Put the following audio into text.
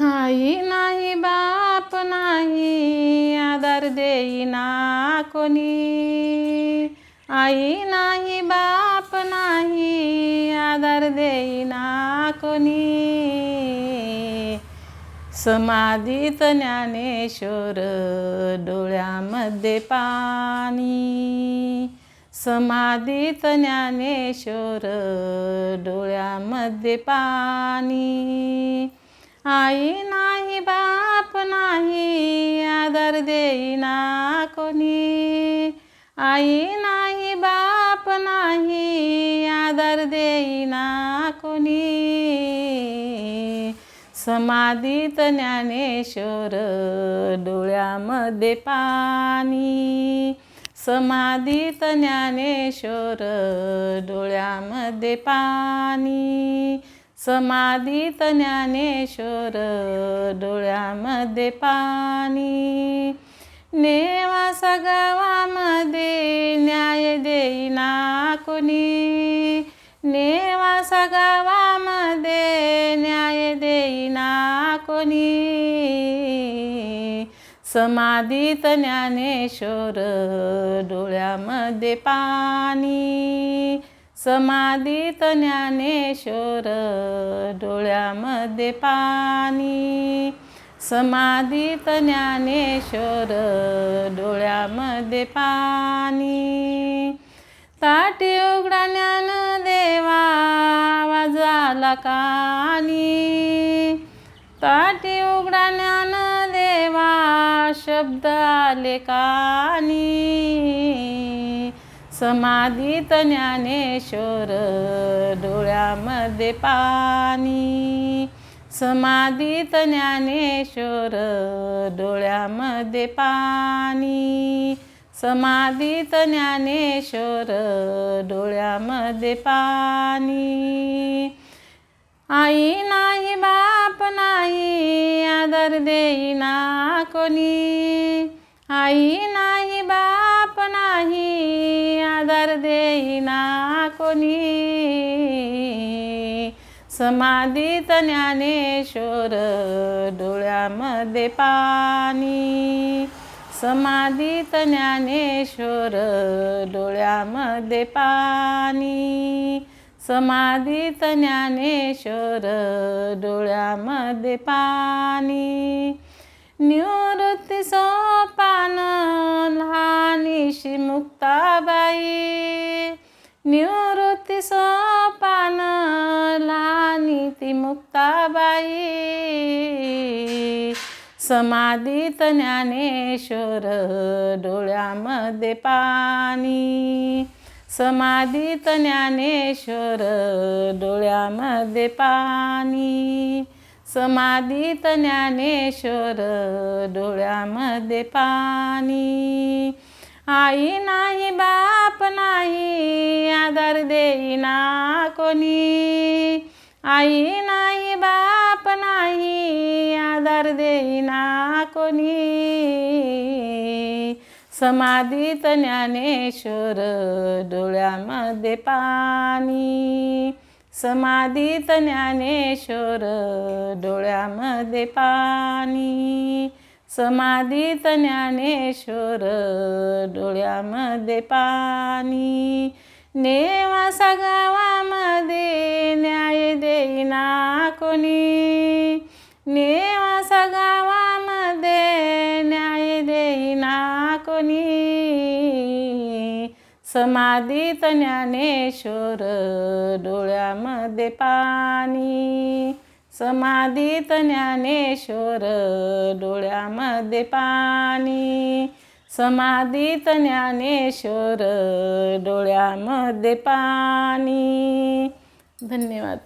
आई नाही बाप नाही आधार देईना कोणी. आई नाही बाप नाही आधार देईना कोणी. समाधीत ज्ञानेश्वर डोळ्यामध्ये पाणी. समाधीत ज्ञानेश्वर डोळ्यामध्ये पाणी. आई नाही बाप नाही आदर देईना कोणी. आई नाही बाप नाही आदर देईना कोणी. समाधीत ज्ञानेश्वर डोळ्यामध्ये पाणी. समाधीत ज्ञानेश्वर डोळ्यामध्ये पाणी. समाधीत ज्ञानेश्वर डोळ्यामध्ये पाणी. नेवासा गावामध्ये न्याय देईना कोणी. नेवासा गावामध्ये न्याय देईना कोणी. समाधीत ज्ञानेश्वर डोळ्यामध्ये पाणी. समाधीत ज्ञानेश्वर डोळ्यामध्ये पाणी. समाधीत ज्ञानेश्वर डोळ्यामध्ये पाणी. ताटी उघडा ज्ञान देवा वाजाला कानी. ताटी उघडा ज्ञान देवा शब्द आले कानी. समाधीत ज्ञानेश्वर डोळ्यामध्ये पाणी. समाधीत ज्ञानेश्वर डोळ्यामध्ये पाणी. समाधीत ज्ञानेश्वर डोळ्यामध्ये पाणी. आई नाही बाप नाही आदर देईना कोणी. आई नाही कर देईना कोणी. समाधीत ज्ञानेश्वर डोळ्यामध्ये पाणी. समाधीत ज्ञानेश्वर डोळ्यामध्ये पाणी. समाधीत ज्ञानेश्वर डोळ्यामध्ये पाणी. निवृत्ती सो अशी मुक्ताबाई निवृत्ती सोपान लानी ती मुक्ताबाई. समाधीत ज्ञानेश्वर डोळ्यामध्ये पाणी. समाधीत ज्ञानेश्वर डोळ्यामध्ये पाणी. समाधीत ज्ञानेश्वर डोळ्यामध्ये पाणी. आई नाही बाप नाही आधार देईना कोणी. आई नाही बाप नाही आधार देईना कोणी. समाधीत ज्ञानेश्वर डोळ्यामध्ये पाणी. समाधीत ज्ञानेश्वर डोळ्यामध्ये पाणी. समाधीत ज्ञानेश्वर डोळ्यामध्ये पाणी. नेवासा गावामध्ये न्याय देईना कोणी. नेवासा गावामध्ये न्याय देईना कोणी. समाधीत ज्ञानेश्वर डोळ्यामध्ये पाणी. समाधीत ज्ञानेश्वर डोळ्यामध्ये पाणी. समाधीत ज्ञानेश्वर डोळ्यामध्ये पाणी. धन्यवाद.